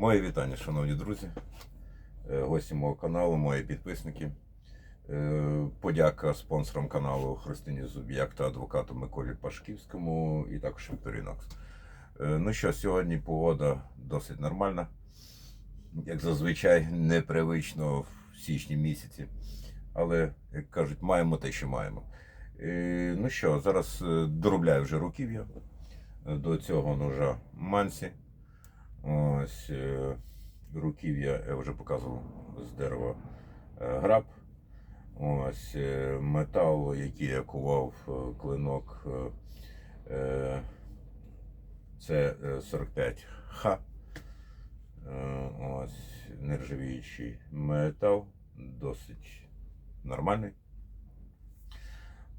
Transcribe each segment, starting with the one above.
Моє вітання, шановні друзі, е, гості мого каналу, мої підписники. Е, Подяка спонсорам каналу Христині Зуб'як та адвокату Миколі Пашківському і також Вікторії Нокс. Е, Ну що, сьогодні погода досить нормальна. Як зазвичай, непривично в січні місяці. Але, як кажуть, маємо те, що маємо. Ну що, зараз доробляю вже руків'я до цього ножа Мансі. Ось е, руків'я я вже показував з дерева е, граб. Ось е, метал, який я кував клинок. Це е, 45Х. Е, Ось нержавіючий метал, досить нормальний.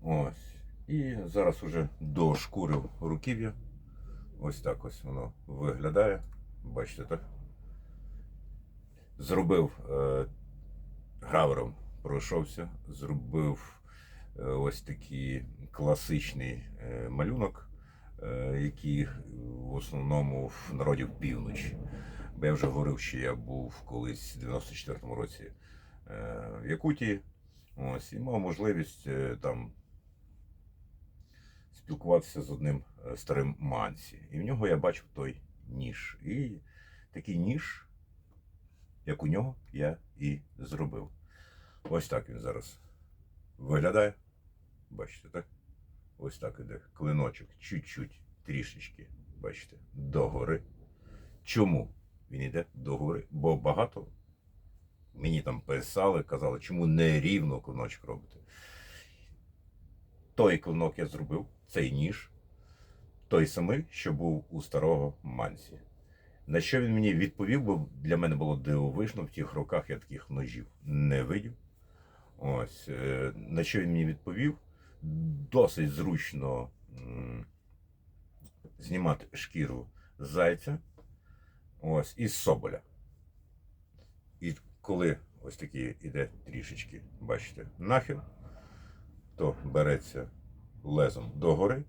Ось. І зараз уже дошкурив руків'я. Ось так ось воно виглядає. Бачите, так? Зробив е, гравером, пройшовся, зробив е, ось такий класичний е, малюнок, е, який в основному в народі в півночі. Бо я вже говорив, що я був колись в 94-му році е, в Якутії. Ось, і мав можливість е, там спілкуватися з одним е, старим Мансі. І в нього я бачив той ніж. І такий ніж, як у нього, я і зробив. Ось так він зараз виглядає. Бачите, так? Ось так іде клиночок, чуть-чуть, трішечки, бачите, догори. Чому він йде догори? Бо багато мені там писали, казали, чому не рівно клиночок робити. Той клинок я зробив, цей ніж, той самий, що був у старого Мансі. На що він мені відповів, бо для мене було дивовижно, в тих роках я таких ножів не видів. Ось, е, на що він мені відповів? Досить зручно знімати шкіру зайця ось, із соболя. І коли ось такий іде трішечки, бачите, нахил, то береться лезом догори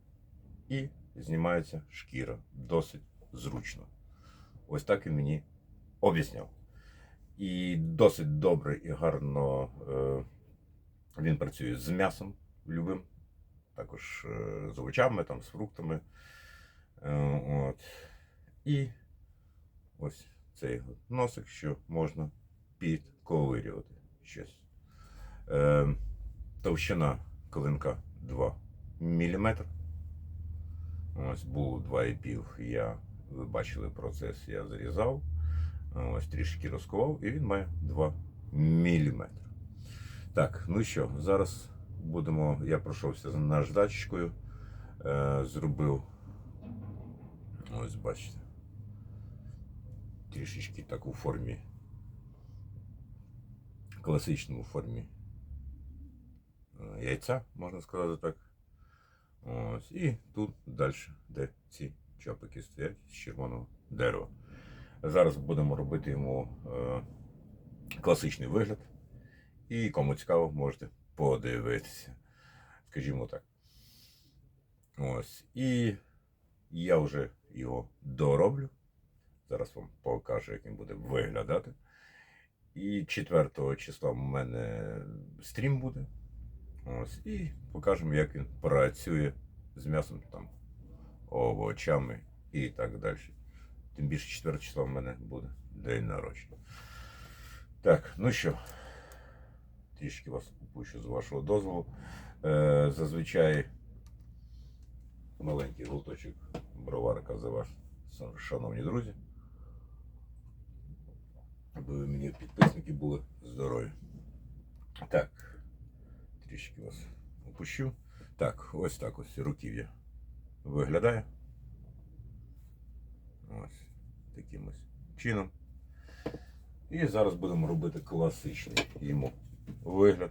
і знімається шкіра. Досить зручно. Ось так він мені об'ясняв. І досить добре і гарно е, він працює з м'ясом любим, також е, з овочами, там, з фруктами. Е, от. І ось цей носик, що можна підковирювати щось. Е, товщина клинка 2 мм. Ось було 2,5. Я, ви бачили процес, я зрізав. Ось трішки розкував, і він має 2 мм. Так, ну що, зараз будемо. Я пройшовся з наждачкою, е, зробив. Ось бачите. Трішечки так у формі. Класичному формі е, яйця, можна сказати так. Ось. І тут далі, де ці чопики стоять з червоного дерева. Зараз будемо робити йому е, класичний вигляд. І кому цікаво, можете подивитися. Скажімо так. Ось. І я вже його дороблю. Зараз вам покажу, як він буде виглядати. І 4 числа в мене стрім буде. Ось, і покажемо, як він працює з м'ясом, там, овочами і так далі. Тим більше 4 числа в мене буде день народження. Так, ну що, трішки вас упущу з вашого дозволу. Е, зазвичай маленький глоточок броварика за вас, шановні друзі. Аби ви мені підписники були здорові. Так трішки вас опущу. Так, ось так ось руків'я виглядає. Ось таким ось чином. І зараз будемо робити класичний йому вигляд.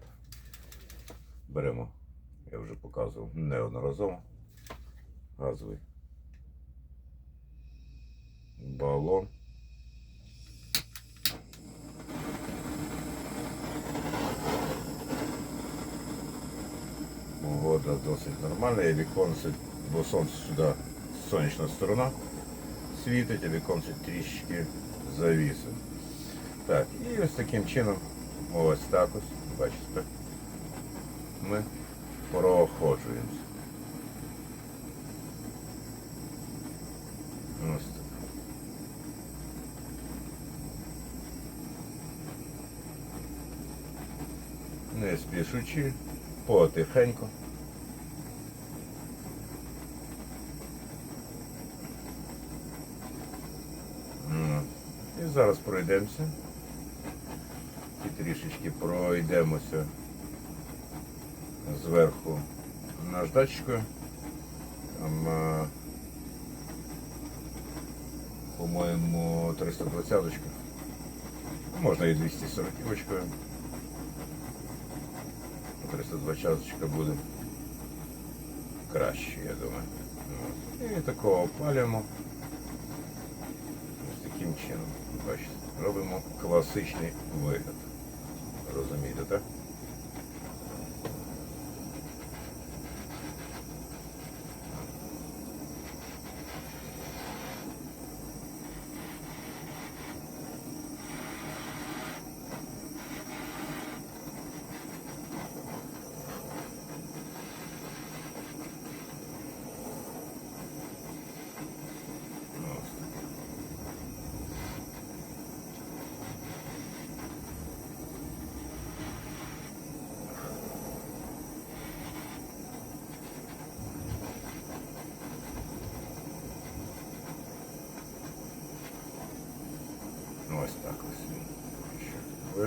Беремо, я вже показував неодноразово, газовий балон. Погода досить нормальна, і віконце, бо сонце сюди сонячна сторона світить, а віконце трішки завісив. Так, і ось таким чином, ось так ось, бачите, ми проходжуємося. Ось так. Не спішучи, потихеньку. М. І зараз пройдемося. І трішечки пройдемося зверху наждачкою. Там, е, по-моєму, 320 очка. Можна і 240 очкою. 320 очка буде краще, я думаю. І такого опалюємо. Ось таким чином. Бачите, робимо класичний вигляд. Розумієте, так?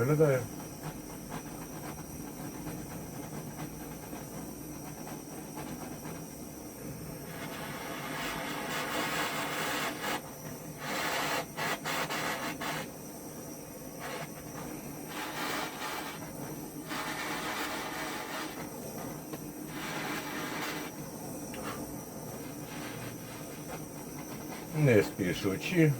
Виглядає. Не спішучи.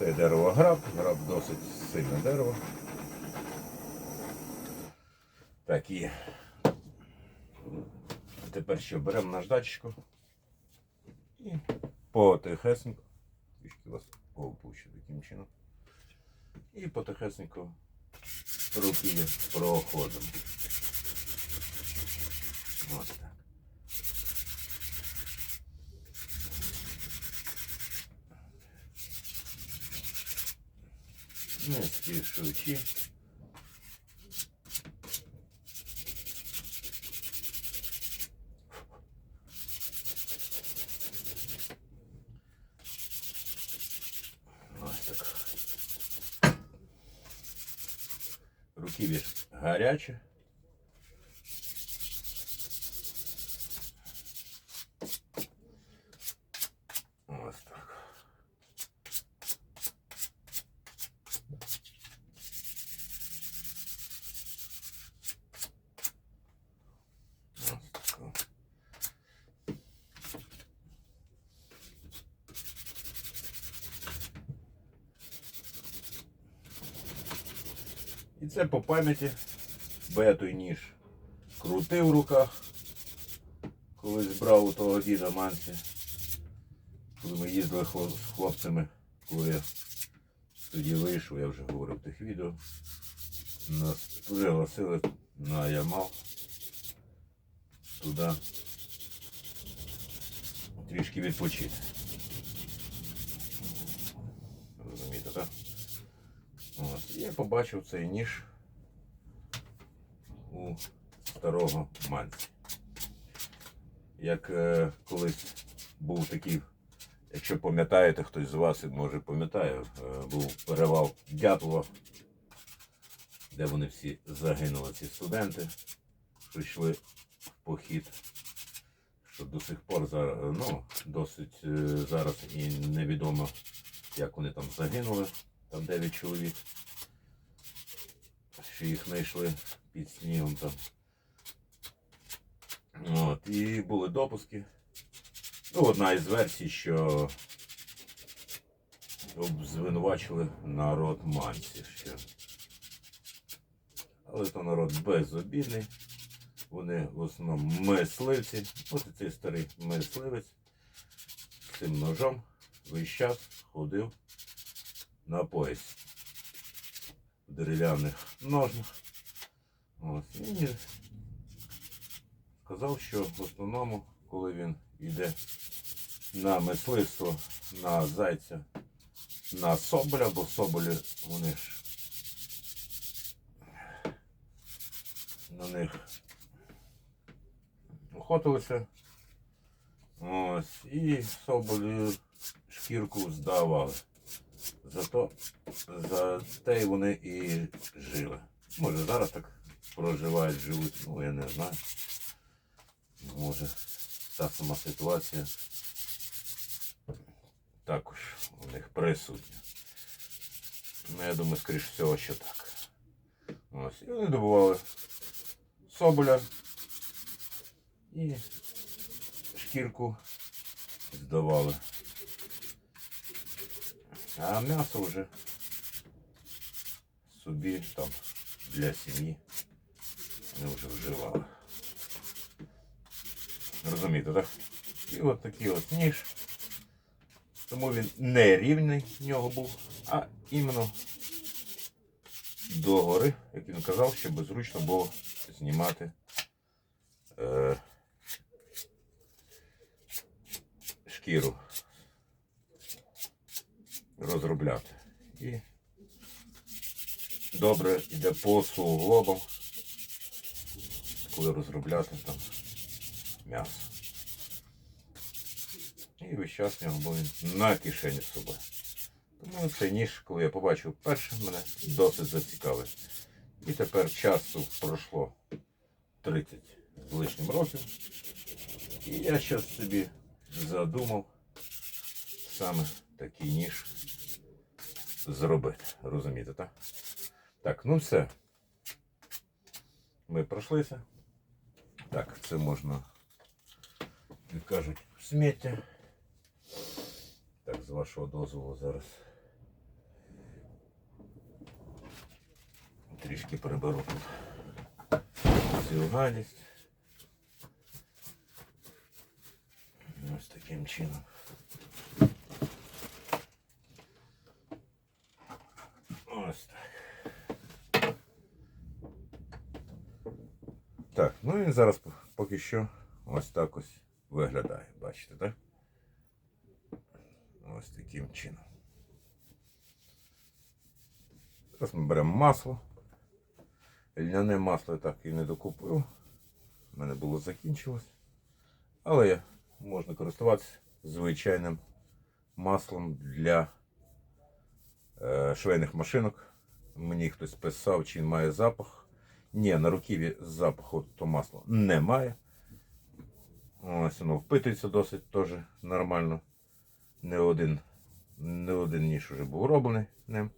Це дерево граб, граб досить сильне дерево. Так і тепер що беремо наждачку і потихесенько, трішки вас опущу таким чином. І потихесенько руки проходимо. Ось Не спішучи. Ось так. Руків'я гаряче. Це по пам'яті, бо ніж крутив в руках, колись брав у того діда Манці, коли ми їздили з хлопцями, коли я тоді вийшов, я вже говорив в тих відео. Нас пригласили на Ямал туди трішки відпочити. Розумієте, так? Я побачив цей ніж у старого манці. Як е, колись був такий, якщо пам'ятаєте, хтось з вас може пам'ятає, е, був перевал Дятлова, де вони всі загинули, ці студенти, що йшли в похід. Що до сих пор зараз, ну, досить е, зараз і невідомо, як вони там загинули там 9 чоловік. Що їх знайшли під снігом там. От, і були допуски. Ну, одна із версій, що звинувачили народ манців. Що... Але то народ безобідний. Вони в основному мисливці. Ось цей старий мисливець цим ножом весь час ходив на пояс дерев'яних ножнах. Ось. І сказав, що в основному, коли він йде на мисливство, на зайця, на соболя, бо соболі вони ж на них охотилися. Ось, і соболі шкірку здавали. Зато за те вони і жили. Може зараз так проживають, живуть, ну я не знаю. Може та сама ситуація також у них присутня. Ну, я думаю, скоріш всього, що так. Ось. І вони добували соболя і шкірку здавали. А м'ясо вже собі там для сім'ї вони вже вживали. Розумієте, так? І от такий от ніж. Тому він не рівний в нього був, а іменно догори, як він казав, щоб зручно було знімати е, шкіру, розробляти. І добре йде по суглобам, коли розробляти там м'ясо. І весь час в нього був на кишені з собою. Тому цей ніж, коли я побачив перше, мене досить зацікавив. І тепер часу пройшло 30 з лишнім років. І я зараз собі задумав саме такий ніж зробити. Розумієте, так? Так, ну все. Ми пройшлися. Так, це можна, як кажуть, сміття. Так, з вашого дозволу зараз трішки переберу тут цю гадість. Ось таким чином. Ось так. Так, ну він зараз поки що ось так ось виглядає, бачите, так? Ось таким чином. Зараз ми беремо масло. Льняне масло я так і не докупив. У мене було закінчилось. Але можна користуватися звичайним маслом для е, швейних машинок. Мені хтось писав, чи він має запах. Ні, на руківі запаху то масло немає. Ось воно впитується досить теж нормально. Не один, не один ніж вже був роблений ним.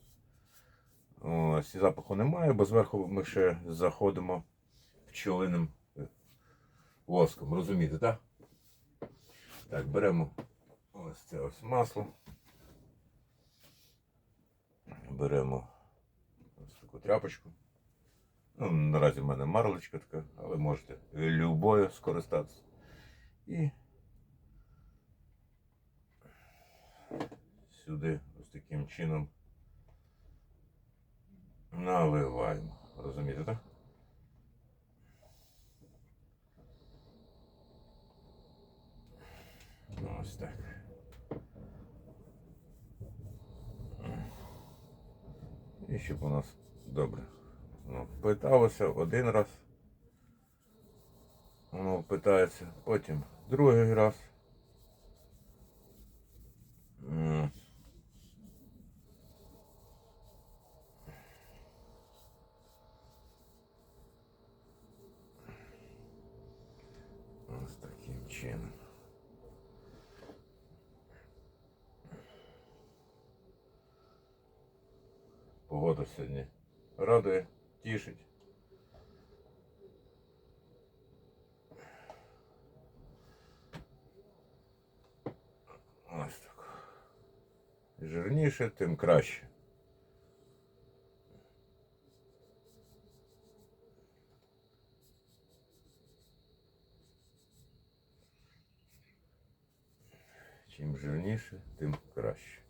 Ось, запаху немає, бо зверху ми ще заходимо пчолиним воском. Розумієте, так? Так, беремо ось це ось масло. Беремо ось таку тряпочку. Ну, наразі в мене марлечка така, але можете любою скористатися. І сюди ось таким чином наливаємо. Розумієте, так? Ось так. І щоб у нас добре. Питалося один раз. Воно питається, потім другий раз. Ось таким чином. Погода сьогодні радує, тішить. Ось так. Жирніше, тим краще. Чим жирніше, тим краще.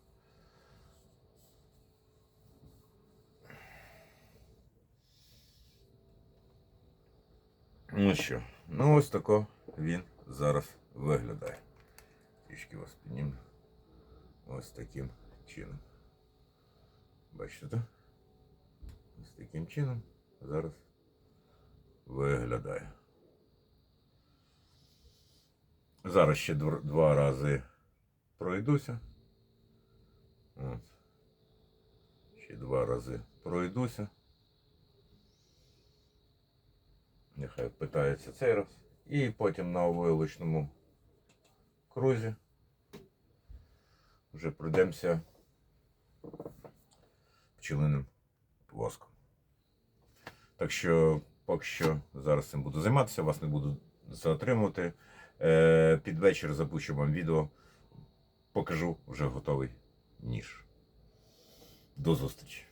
Ну що, ну ось тако він зараз виглядає. Трішки вас підніму. Ось таким чином. Бачите? Ось таким чином зараз виглядає. Зараз ще дв- два рази пройдуся. От. Ще два рази пройдуся. Нехай питається цей раз. І потім на вилочному крузі вже пройдемося пчелиним воском. Так що, поки що зараз цим буду займатися, вас не буду затримувати. Е, Під вечір запущу вам відео, покажу вже готовий ніж. До зустрічі!